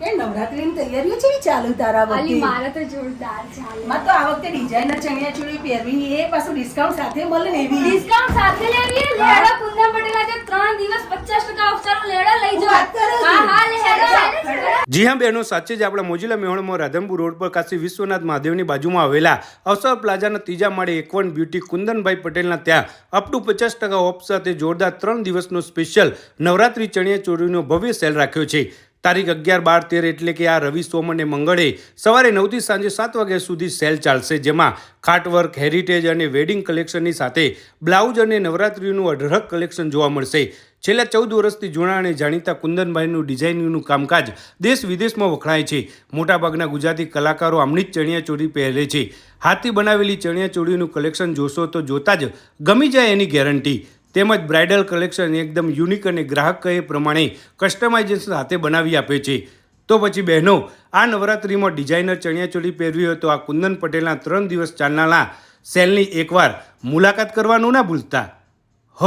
એ નવરાત્રીની તૈયારીઓ છે ચાલુ તારા વખતે? મારે તો જોરદાર ચાલે. માં તો આ વખતે ડિઝાઇનર ચણિયા ચોળી પહેરવી એ પાછું ડિસ્કાઉન્ટ સાથે મળે ને એવી. ડિસ્કાઉન્ટ સાથે લેવી લેડો કુંદન પટેલ આજે 3 દિવસ પચાસ ટકા ઓફ ચાલુ લેડો લઈ જો વાત કરો હા હા લેડો. જી હા બહેનો સાચે જ આપણા મોજીલા મેહોણમાં રાધનપુર રોડ પર કાશી વિશ્વનાથ મહાદેવની બાજુમાં આવેલા અવસર પ્લાઝાના ત્રીજા માળે એકવન બ્યુટી કુંદનભાઈ પટેલના ત્યાં અપ ટુ પચાસ ટકા ઓફ સાથે જોરદાર ત્રણ દિવસનો સ્પેશિયલ નવરાત્રી ચણિયા ચોળીનો ભવ્ય સેલ રાખ્યો છે. તારીખ અગિયાર બાર તેર એટલે કે આ રવિ, સોમ અને મંગળે સવારે નવથી સાંજે સાત વાગ્યા સુધી સેલ ચાલશે, જેમાં ખાટવર્ક હેરિટેજ અને વેડિંગ કલેક્શનની સાથે બ્લાઉઝ અને નવરાત્રિનું અઢળક કલેક્શન જોવા મળશે. છેલ્લા ચૌદ વર્ષથી જૂના અને જાણીતા કુંદનભાઈનું ડિઝાઇનિંગનું કામકાજ દેશ વિદેશમાં વખણાય છે. મોટાભાગના ગુજરાતી કલાકારો આમની જ ચણિયાચોળી પહેરે છે. હાથથી બનાવેલી ચણિયાચોળીનું કલેક્શન જોશો તો જોતા જ ગમી જાય એની ગેરંટી તેમજ બ્રાઇડલ કલેક્શન એકદમ યુનિક અને ગ્રાહક કહે પ્રમાણે કસ્ટમાઇઝેશન હાથે બનાવી આપે છે. તો પછી બહેનો, આ નવરાત્રિમાં ડિઝાઇનર ચણિયાચોળી પહેરવી હોય તો આ કુંદન પટેલના ત્રણ દિવસ ચાલનારા સેલની એકવાર મુલાકાત કરવાનું ના ભૂલતા. હ.